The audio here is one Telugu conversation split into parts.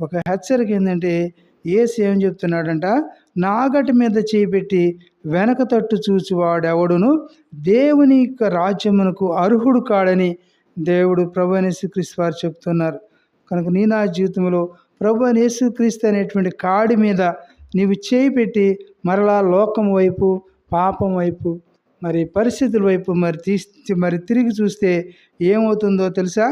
ఒక హెచ్చరిక ఏంటంటే ఏసు ఏం చెప్తున్నాడంట? నాగటి మీద చేపెట్టి వెనక తట్టు చూచివాడెవడును దేవుని యొక్క రాజ్యమునకు అర్హుడు కాడని దేవుడు ప్రభు అనేసుక్రీస్తు వారు చెప్తున్నారు. కనుక నీ నా జీవితంలో ప్రభు అనేసుక్రీస్తు అనేటువంటి కాడి మీద నీవు చేయి పెట్టి మరలా లోకం వైపు పాపం వైపు మరి పరిస్థితుల వైపు మరి తీసి మరి తిరిగి చూస్తే ఏమవుతుందో తెలుసా?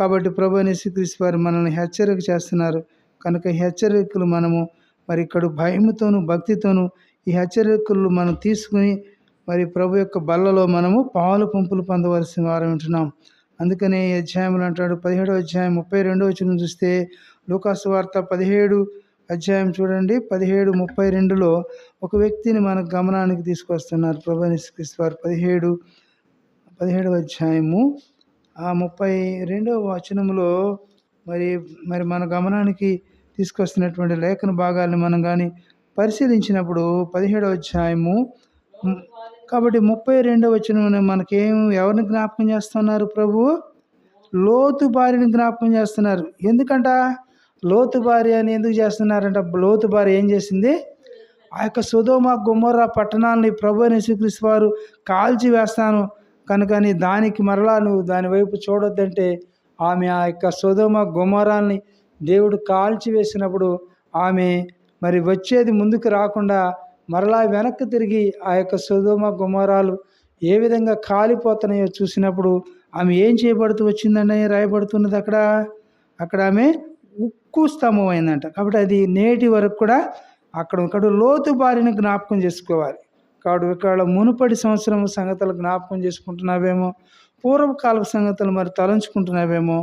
కాబట్టి ప్రభు యేసుక్రీస్తు వారు మనల్ని హెచ్చరిక చేస్తున్నారు. కనుక ఈ హెచ్చరికలు మనము మరి ఇక్కడ భయముతోను భక్తితోను ఈ హెచ్చరికలు మనం తీసుకుని మరి ప్రభు యొక్క బల్లలో మనము పాలు పంపులు పొందవలసిన వారు ఉంటున్నాం. అందుకనే ఈ అధ్యాయంలో అంటాడు పదిహేడో అధ్యాయం ముప్పై రెండో వచ్చిన చూస్తే లూకాసు వార్త పదిహేడు అధ్యాయం చూడండి. పదిహేడు ముప్పై రెండులో ఒక వ్యక్తిని మన గమనానికి తీసుకొస్తున్నారు. ప్రభు యేసుక్రీస్తు వారు పదిహేడు పదిహేడవ అధ్యాయము ఆ ముప్పై రెండవ వచనములో మరి మరి మన గమనానికి తీసుకొస్తున్నటువంటి లేఖన భాగాలను మనం కానీ పరిశీలించినప్పుడు పదిహేడవ అధ్యాయము కాబట్టి ముప్పై రెండవ వచనం మనకేం ఎవరిని జ్ఞాపకం చేస్తున్నారు ప్రభు? లోతు భార్యని జ్ఞాపకం చేస్తున్నారు. ఎందుకంట? లోతు భార్య అని ఎందుకు చేస్తున్నారంట? లోతు భార్య ఏం చేసింది? ఆ యొక్క సుధోమ గుమ్మర పట్టణాలని ప్రభు అని యేసుక్రీస్తు వారు కాల్చి వేస్తాను కనుకని దానికి మరలా నువ్వు దాని వైపు చూడొద్దంటే ఆమె ఆ యొక్క సుధమ గుమ్మరాల్ని దేవుడు కాల్చి వేసినప్పుడు ఆమె మరి వచ్చేది ముందుకు రాకుండా మరలా వెనక్కి తిరిగి ఆ యొక్క సుధమ గుమ్మరాలు ఏ విధంగా కాలిపోతున్నాయో చూసినప్పుడు ఆమె ఏం చేయబడుతూ వచ్చిందని రాయబడుతున్నది అక్కడ? అక్కడ ఆమె ఉక్కు స్తంభం అయిందంట కాబట్టి అది నేటి వరకు కూడా అక్కడ ఒకడు లోతు బారిని జ్ఞాపకం చేసుకోవాలి. కాడు ఒకవేళ మునుపటి సంవత్సరం సంగతులు జ్ఞాపకం చేసుకుంటున్నావేమో? పూర్వకాలపు సంగతులు మరి తలంచుకుంటున్నావేమో?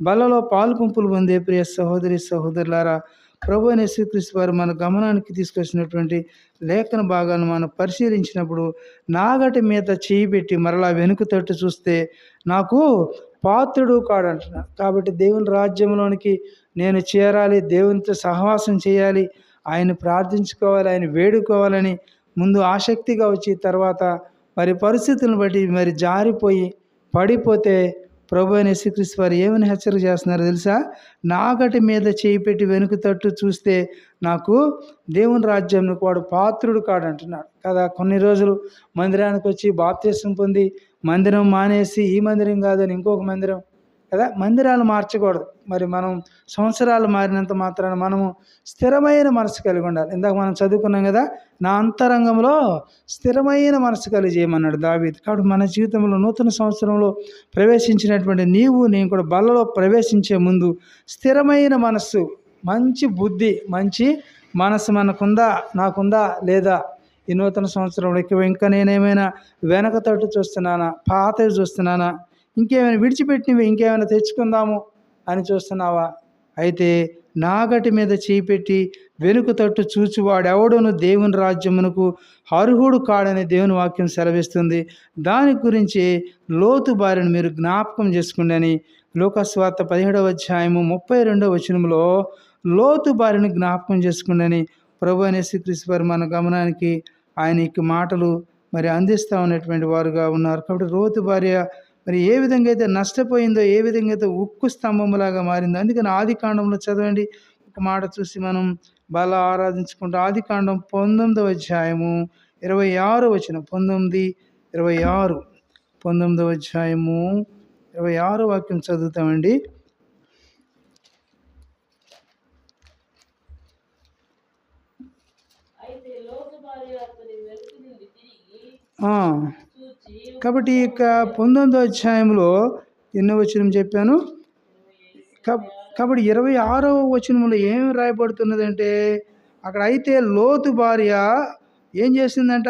బలలో పాలు పంపులు పొందే ప్రియ సహోదరి సహోదరులారా ప్రభు అనే శ్రీకృష్ణ వారు మన గమనానికి తీసుకొచ్చినటువంటి లేఖన భాగాలను మనం పరిశీలించినప్పుడు నాగటి మీద చేయి పెట్టి మరలా వెనుక తట్టు చూస్తే నాకు పాత్రుడు కాడంటున్నా కాబట్టి దేవుని రాజ్యంలోనికి నేను చేరాలి దేవునితో సహవాసం చేయాలి ఆయన ప్రార్థించుకోవాలి ఆయన వేడుకోవాలని ముందు ఆసక్తిగా వచ్చి తర్వాత మరి పరిస్థితులను బట్టి మరి జారిపోయి పడిపోతే ప్రభు అయిన శ్రీకృష్ణ వారు ఏమని హెచ్చరిక చేస్తున్నారు తెలుసా? నాగటి మీద చేయి పెట్టి వెనుక తట్టు చూస్తే నాకు దేవుని రాజ్యంలో వాడు పాత్రుడు కాడు అంటున్నాడు కదా కొన్ని రోజులు మందిరానికి వచ్చి బాప్తీసం పొంది మందిరం మానేసి ఈ మందిరం కాదని ఇంకొక మందిరం కదా? మందిరాలు మార్చకూడదు. మరి మనం సంవత్సరాలు మారినంత మాత్రాన మనము స్థిరమైన మనసు కలిగి ఉండాలి. ఇందాక మనం చదువుకున్నాం కదా? నా అంతరంగంలో స్థిరమైన మనసు కలిగి చేయమన్నాడు దావీద్. కాబట్టి మన జీవితంలో నూతన సంవత్సరంలో ప్రవేశించినటువంటి నీవు నేను కూడా బల్లలో ప్రవేశించే ముందు స్థిరమైన మనస్సు మంచి బుద్ధి మంచి మనసు మనకుందా నాకుందా లేదా? ఈ నూతన సంవత్సరంలో ఇంకా నేనేమైనా వెనక తట్టు చూస్తున్నానా? పాతవి చూస్తున్నానా? ఇంకేమైనా విడిచిపెట్టినవి ఇంకేమైనా తెచ్చుకుందాము అని చూస్తున్నావా? అయితే నాగటి మీద చేపెట్టి వెనుక తట్టు చూచువాడెవడును దేవుని రాజ్యమునకు అర్హుడు కాడని దేవుని వాక్యం సెలవిస్తుంది. దాని గురించి లోతు బారిని మీరు జ్ఞాపకం చేసుకోండి లోకస్వార్థ లోకస్వార్త పదిహేడవ అధ్యాయము ముప్పై రెండవ వచనంలో లోతు బారిని జ్ఞాపకం చేసుకోండి ప్రభు అనే శ్రీకృష్ణ మన గమనానికి ఆయన మాటలు మరి అందిస్తూ ఉన్నటువంటి వారుగా ఉన్నారు. కాబట్టి లోతు భార్య మరి ఏ విధంగా అయితే నష్టపోయిందో ఏ విధంగా అయితే ఉక్కు స్తంభములాగా మారిందో అందుకని ఆది కాండంలో చదవండి. ఒక మాట చూసి మనం బాగా ఆరాధించుకుంటూ ఆది కాండం పంతొమ్మిదవ అధ్యాయము ఇరవై ఆరు వచ్చిన పంతొమ్మిది ఇరవై ఆరు పంతొమ్మిదవ అధ్యాయము ఇరవై ఆరు వాక్యం చదువుతామండి. అయితే కాబట్టి ఈ యొక్క పంతొమ్మిదో అధ్యాయంలో ఎన్నో వచనం చెప్పాను. కాబట్టి ఇరవై ఆరో వచనంలో ఏం రాయబడుతున్నదంటే అక్కడ అయితే లోతు భార్య ఏం చేసిందంట?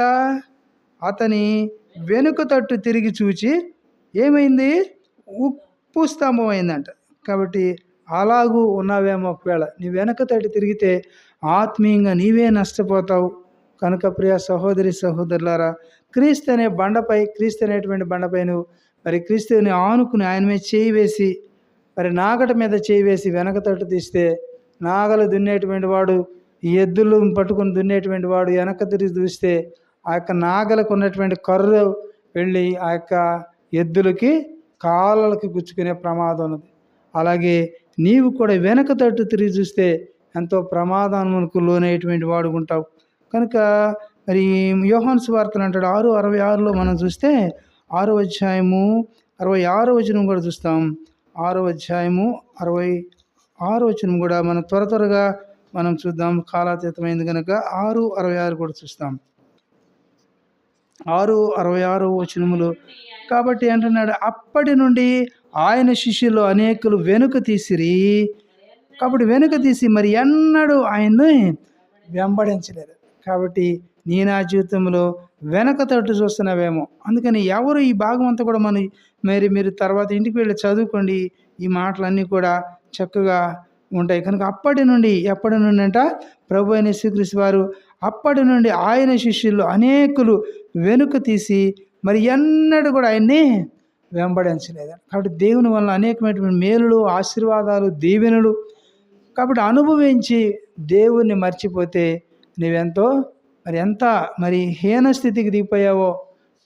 అతని వెనుక తట్టు తిరిగి చూచి ఏమైంది? ఉప్పు స్తంభం అయిందంట. కాబట్టి అలాగూ ఉన్నావేమో ఒకవేళ నీ వెనక తట్టు తిరిగితే ఆత్మీయంగా నీవే నష్టపోతావు. కనుక ప్రియ సహోదరి సహోదరులారా క్రీస్తు అనే బండపై క్రీస్తు అనేటువంటి బండపై నువ్వు మరి క్రీస్తుని ఆనుకుని ఆయన మీద చేయి వేసి మరి నాగట మీద చేయి వేసి వెనక తట్టు తీస్తే నాగలు దున్నేటువంటి వాడు ఈ ఎద్దులు పట్టుకుని దున్నేటువంటి వాడు వెనక తిరిగి చూస్తే ఆ యొక్క నాగలకు ఉన్నటువంటి కర్రు వెళ్ళి ఆ యొక్క ఎద్దులకి కాళ్ళకి గుచ్చుకునే ప్రమాదం ఉన్నది. అలాగే నీవు కూడా వెనక తట్టు తిరిగి చూస్తే ఎంతో ప్రమాదానికి లోనయ్యేటువంటి వాడుకుంటావు కనుక మరి యోహాన్స్ వార్తలు అంటాడు. ఆరు అరవై ఆరులో మనం చూస్తే ఆరో అధ్యాయము అరవై ఆరో వచనం కూడా చూస్తాం. ఆరో అధ్యాయము అరవై ఆరో వచనం కూడా మనం త్వర త్వరగా మనం చూద్దాం. కాలాతీతమైంది కనుక ఆరు అరవై ఆరు కూడా చూస్తాం. ఆరు అరవై ఆరు వచనములు. కాబట్టి అంటున్నాడు అప్పటి నుండి ఆయన శిష్యులు అనేకులు వెనుక తీసిరి. కాబట్టి వెనుక తీసి మరి ఎన్నడూ ఆయన్ని వెంబడించలేదు. కాబట్టి నీ నా జీవితంలో వెనక తట్టు చూస్తున్నావేమో. అందుకని ఎవరు ఈ భాగం అంతా కూడా మన మరి మీరు తర్వాత ఇంటికి వెళ్ళి చదువుకోండి. ఈ మాటలన్నీ కూడా చక్కగా ఉంటాయి. కనుక అప్పటి నుండి ఎప్పటి నుండి అంట ప్రభు అయిన శ్రీకృష్ణ వారు అప్పటి నుండి ఆయన శిష్యులు అనేకులు వెనుక తీసి మరి ఎన్నడూ కూడా ఆయన్ని వెంబడించలేదు. కాబట్టి దేవుని వలన అనేకమైనటువంటి మేలులు ఆశీర్వాదాలు దీవెనలు కాబట్టి అనుభవించి దేవుణ్ణి మర్చిపోతే నువ్వెంతో మరి ఎంత మరి హీన స్థితికి దిగిపోయావో?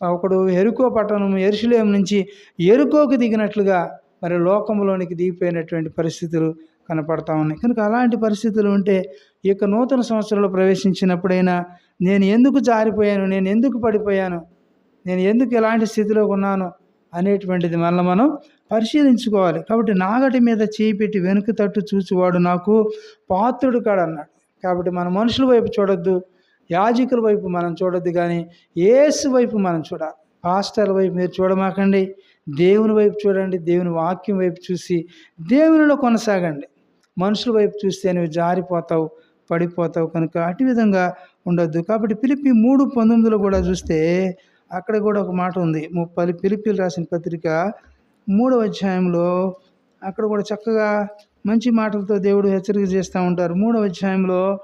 ఒకడు ఎరుకో పట్టణం ఎరుసలేం నుంచి ఎరుకోకు దిగినట్లుగా మరి లోకంలోనికి దిగిపోయినటువంటి పరిస్థితులు కనపడతా ఉన్నాయి. కనుక అలాంటి పరిస్థితులు ఉంటే ఈ యొక్క నూతన సంవత్సరంలో ప్రవేశించినప్పుడైనా నేను ఎందుకు జారిపోయాను? నేను ఎందుకు పడిపోయాను? నేను ఎందుకు ఎలాంటి స్థితిలో ఉన్నాను? అనేటువంటిది మళ్ళీ మనం పరిశీలించుకోవాలి. కాబట్టి నాగటి మీద చేయి పెట్టి వెనుక తట్టు చూచివాడు నాకు పాత్రుడు కాడన్నాడు. కాబట్టి మన మనుషుల వైపు చూడొద్దు. యాజకుల వైపు మనం చూడొద్దు కానీ ఏసు వైపు మనం చూడాలి పాస్టర్ వైపు మీరు చూడమాకండి. దేవుని వైపు చూడండి. దేవుని వాక్యం వైపు చూసి దేవునిలో కొనసాగండి. మనుషుల వైపు చూస్తే నువ్వు జారిపోతావు పడిపోతావు కనుక అటు విధంగా ఉండొద్దు. కాబట్టి పిలిపి మూడు పంతొమ్మిదిలో కూడా చూస్తే అక్కడ కూడా ఒక మాట ఉంది. ముప్పై పిలిపిలు రాసిన పత్రిక మూడవ అధ్యాయంలో అక్కడ కూడా చక్కగా మంచి మాటలతో దేవుడు హెచ్చరిక చేస్తూ ఉంటారు. మూడవ అధ్యాయంలో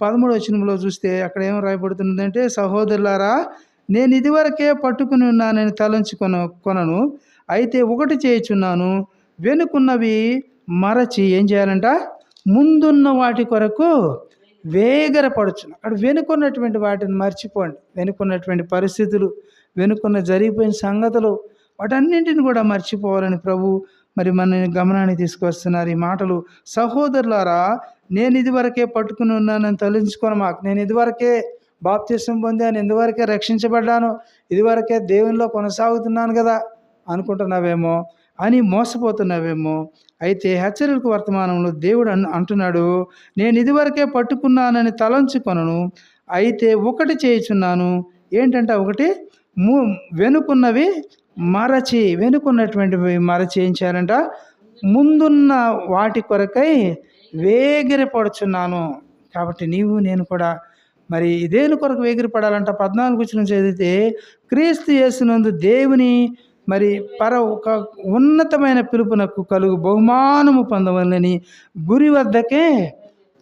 పదమూడవ వచనంలో చూస్తే అక్కడ ఏం రాయబడుతుందంటే సహోదరులారా నేను ఇదివరకే పట్టుకుని ఉన్నానని తలంచుకొన కొనను. అయితే ఒకటి చేయుచున్నాను. వెనుకున్నవి మరచి ఏం చేయాలంట? ముందున్న వాటి కొరకు వేగరపడచ్చు అక్కడ వెనుకున్నటువంటి వాటిని మర్చిపోండి. వెనుకున్నటువంటి పరిస్థితులు వెనుకున్న జరిగిపోయిన సంగతులు వాటన్నింటిని కూడా మర్చిపోవాలని ప్రభు మరి మనని గమనానికి తీసుకొస్తున్నారు ఈ మాటలు. సహోదరులారా నేను ఇదివరకే పట్టుకుని ఉన్నానని తలంచుకొని మాకు నేను ఇదివరకే బాప్తీసం పొందాను ఇదివరకే రక్షించబడ్డాను ఇదివరకే దేవునిలో కొనసాగుతున్నాను కదా అనుకుంటున్నావేమో అని మోసపోతున్నావేమో. అయితే హెచ్చరిక వర్తమానంలో దేవుడు అన్ అంటున్నాడు నేను ఇదివరకే పట్టుకున్నానని తలంచుకొనను అయితే ఒకటి చేయుచున్నాను ఏంటంటే ఒకటి ము వెనుకున్నవి మరచి వెనుకున్నటువంటివి మరచి ఏం చేయాలంట ముందున్న వాటి కొరకై వేగిరపడుచున్నాను. కాబట్టి నీవు నేను కూడా మరి దేని కొరకు వేగిరపడాలంట? పద్నాలుగు వచ్చిన చదివితే క్రీస్తు యేసునందు దేవుని మరి పర ఒక ఉన్నతమైన పిలుపునకు కలుగు బహుమానము పొందవలని గురి వద్దకే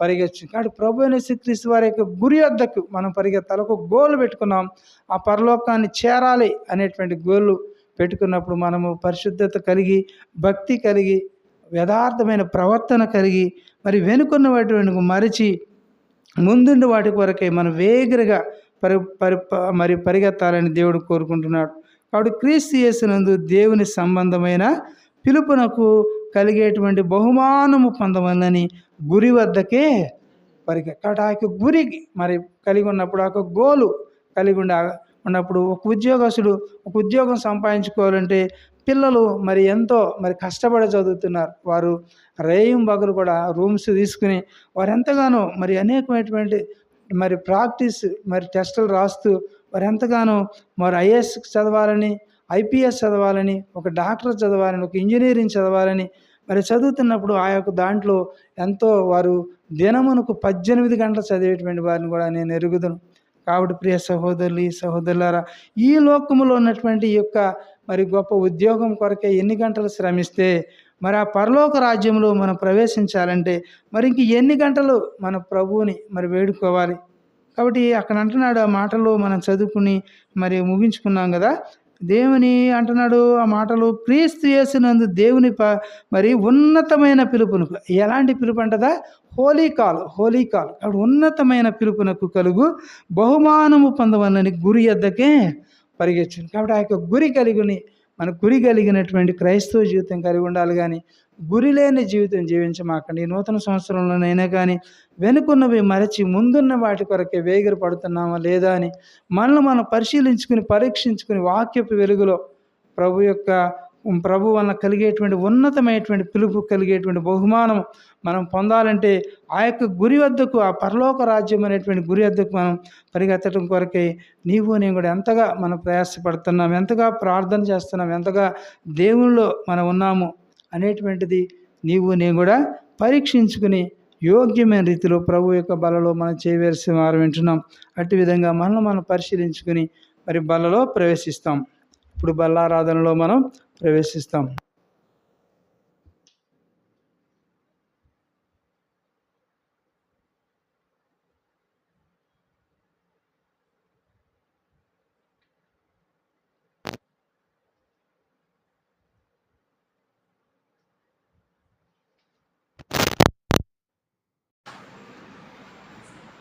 పరిగెచ్చు. కాబట్టి ప్రభు అయిన శ్రీక్రీస్తు వారి యొక్క గురి వద్దకు మనం పరిగెత్తాలి ఒక గోల్ పెట్టుకున్నాం. ఆ పరలోకాన్ని చేరాలి అనేటువంటి గోలు పెట్టుకున్నప్పుడు మనము పరిశుద్ధత కలిగి భక్తి కలిగి యథార్థమైన ప్రవర్తన కలిగి మరి వెనుకున్న వాటికి మరిచి ముందుండి వాటి కొరకై మనం వేగరగా పరి పరి మరి పరిగెత్తాలని దేవుడు కోరుకుంటున్నాడు. కాబట్టి క్రీస్తు చేసినందు దేవుని సంబంధమైన పిలుపునకు కలిగేటువంటి బహుమానము పొందవలని గురి వద్దకే పరిగె కాబట్టి ఆ యొక్క గురి మరి కలిగి ఉన్నప్పుడు ఆ యొక్క గోలు కలిగి ఉండ ఉన్నప్పుడు ఒక ఉద్యోగస్తుడు ఒక ఉద్యోగం సంపాదించుకోవాలంటే పిల్లలు మరి ఎంతో మరి కష్టపడి చదువుతున్నారు. వారు రేయం బగలు కూడా రూమ్స్ తీసుకుని వారు ఎంతగానో మరి అనేకమైనటువంటి మరి ప్రాక్టీస్ మరి టెస్టులు రాస్తూ వారు ఎంతగానో మరి ఐఏఎస్ చదవాలని ఐపీఎస్ చదవాలని ఒక డాక్టర్ చదవాలని ఒక ఇంజనీరింగ్ చదవాలని మరి చదువుతున్నప్పుడు ఆ యొక్క దాంట్లో ఎంతో వారు దినమునకు పద్దెనిమిది గంటలు చదివేటువంటి వారిని కూడా నేను ఎరుగుదను. కాబట్టి ప్రియ సహోదరులు సహోదరులారా ఈ లోకములో ఉన్నటువంటి యొక్క మరి గొప్ప ఉద్యోగం కొరకే ఎన్ని గంటలు శ్రమిస్తే మరి ఆ పరలోక రాజ్యంలో మనం ప్రవేశించాలంటే మరి ఇంక ఎన్ని గంటలు మన ప్రభువుని మరి వేడుకోవాలి? కాబట్టి అక్కడ అంటున్నాడు ఆ మాటలు మనం చదువుకుని మరి ముగించుకున్నాం కదా దేవుని అంటున్నాడు ఆ మాటలు క్రీస్తు చేసినందు దేవుని ప మరి ఉన్నతమైన పిలుపునకు ఎలాంటి పిలుపు అంటదా హోలీ కాల్ హోలీ కాల్. కాబట్టి ఉన్నతమైన పిలుపునకు కలుగు బహుమానము పొందవలని గురి ఎద్దకే పరిగెచ్చింది కాబట్టి ఆ యొక్క గురి కలిగిని మన గురి కలిగినటువంటి క్రైస్తవ జీవితం కలిగి ఉండాలి కానీ గురి లేని జీవితం జీవించమాకండి. ఈ నూతన సంవత్సరంలోనైనా కానీ వెనుకున్నవి మరచి ముందున్న వాటి కొరకే వేగిర పడుతున్నామా లేదా అని మనల్ని మనం పరిశీలించుకుని పరీక్షించుకుని వాక్యపు వెలుగులో ప్రభు యొక్క ప్రభు వలన కలిగేటువంటి ఉన్నతమైనటువంటి పిలుపు కలిగేటువంటి బహుమానం మనం పొందాలంటే ఆ యొక్క గురి వద్దకు ఆ పరలోక రాజ్యం అనేటువంటి గురి వద్దకు మనం పరిగెత్తడం కొరకే నీవు నేను కూడా ఎంతగా మనం ప్రయాసపడుతున్నాం ఎంతగా ప్రార్థన చేస్తున్నాం ఎంతగా దేవునిలో మనం ఉన్నాము అనేటువంటిది నీవు నేను కూడా పరీక్షించుకుని యోగ్యమైన రీతిలో ప్రభు యొక్క బలలో మనం చేయవలసిన వారు వింటున్నాం. అట్టి విధంగా మనల్ని మనం పరిశీలించుకుని మరి బలలో ప్రవేశిస్తాం. ఇప్పుడు బల్లారాధనలో మనం ప్రవేశిస్తాం